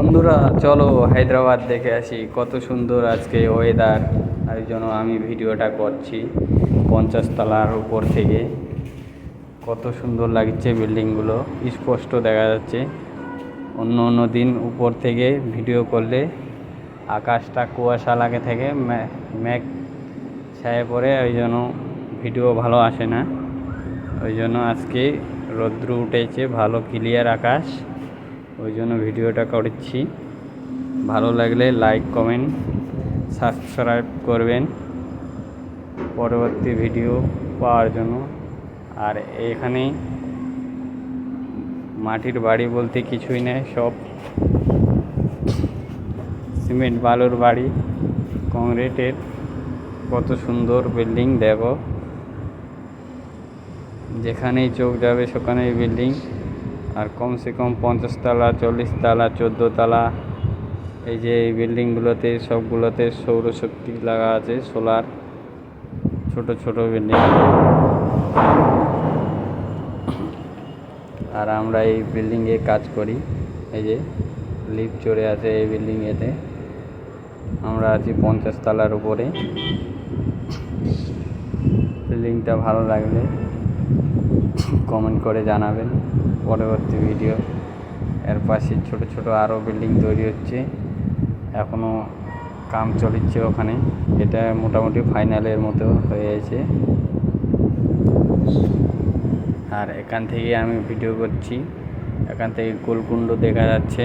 বন্ধুরা, চলো হায়দ্রাবাদ দেখে আসি। কত সুন্দর আজকে ওয়েদার তাই জন্য আমি ভিডিওটা করছি পঞ্চাশ তলার উপর থেকে। কত সুন্দর লাগছে বিল্ডিংগুলো। স্পষ্ট দেখা যাচ্ছে। অন্য অন্য দিন উপর থেকে ভিডিও করলে আকাশটা কুয়াশা লাগে থেকে, মে- মেঘ ছায়া পড়ে, ওই জন্য ভিডিও ভালো আসে না। ওই জন্য আজকে রৌদ্র উঠেছে, ভালো ক্লিয়ার আকাশ। ওই জন্য ভিডিওটা করছি। ভালো লাগলে লাইক কমেন্ট সাবস্ক্রাইব করবেন। পরবর্তী ভিডিও পাওয়ার জন্য। আর এখানে মাটির বাড়ি বলতে কিছুই নেই, সব সিমেন্ট বালুর বাড়ি, কংক্রিটের। কত সুন্দর বিল্ডিং দেখো। যেখানেই চোখ যাবে সেখানেই বিল্ডিং আর কমসে কম পঞ্চাশ তলা, চল্লিশ তলা, চোদ্দ তলা, এই যে এই বিল্ডিংগুলোতে সবগুলোতে সৌরশক্তি লাগা আছে, সোলার, ছোট ছোট বিল্ডিং। আর আমরা এই বিল্ডিংয়ে কাজ করি, এই যে লিফট চড়ে আছে এই বিল্ডিংয়েতে। আমরা আছি পঞ্চাশ তলার উপরে। বিল্ডিংটা ভালো লাগলে কমেন্ট করে জানাবেন পরবর্তী ভিডিও এর পাশে ছোট ছোট আরও বিল্ডিং তৈরি হচ্ছে। এখনও কাম চলছে ওখানে। এটা মোটামুটি ফাইনালের মতো হয়েছে আর এখান থেকে আমি ভিডিও করছি। এখান থেকে গোলকুণ্ড দেখা যাচ্ছে।